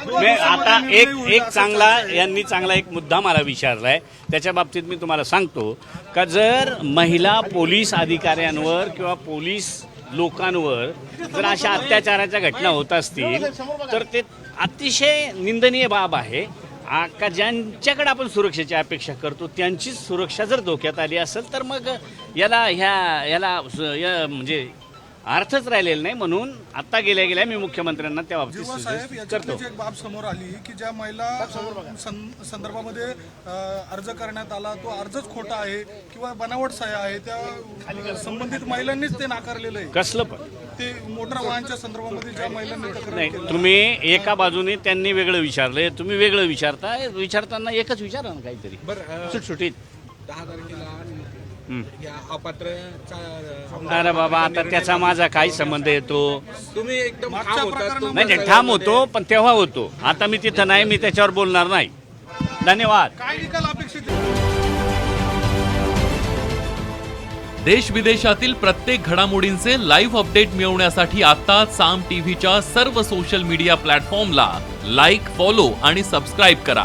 आता एक एक चांगला यांनी चांगला एक मुद्दा मला विचारलाय. त्याच्या बाबतीत मी तुम्हाला सांगतो का जर महिला पोलीस अधिकाऱ्यांवर किंवा पोलीस लोकांवर जर अशा अत्याचाराच्या घटना होत असतील तर ते अतिशय निंदनीय बाब आहे. का ज्यांच्याकडे आपण सुरक्षेची अपेक्षा करतो त्यांचीच सुरक्षा जर धोक्यात आली असेल तर मग याला ह्या याला स- या म्हणजे अर्थच राहिलेला नाही म्हणून आता गेल्या गेल्या मी मुख्यमंत्र्यांना त्या बाबतीत जेव्हा साहेब suggest याच्यातली करतो. एक बाब समोर आली की ज्या महिला सं- संदर्भामध्ये अ, अर्ज करण्यात आला तो अर्जच खोटा आहे किंवा बनावट सह्या आहे त्या संबंधित महिलांनीच ते नाकारलेलं आहे. कसलं पण. ते मोटर वाहनच्या संदर्भामध्ये ज्या महिलांनी तक्रार नाही तुम्ही एका बाजूने त्यांनी वेगळं विचारलंय तुम्ही वेगळं विचारता विचारताना एकच विचारा ना काहीतरी. बरं सुटसुटीत. दहा तारखेला हं. या अपात्रचा अरे बाबा आता त्याचा माझा काही संबंध येतो. तुम्ही एकदम ठाम नाही नाही ठाम होतो पण तेव्हा होतो. आता मी तिथं नाही मी त्याच्यावर बोलणार नाही. धन्यवाद. काय निकाल अपेक्षित आहे? देश विदेशातील प्रत्येक घडामोडींचे लाईव्ह अपडेट मिळवण्यासाठी आता साम टीव्हीच्या सर्व सोशल मीडिया प्लॅटफॉर्मला लाईक फॉलो आणि सबस्क्राईब करा.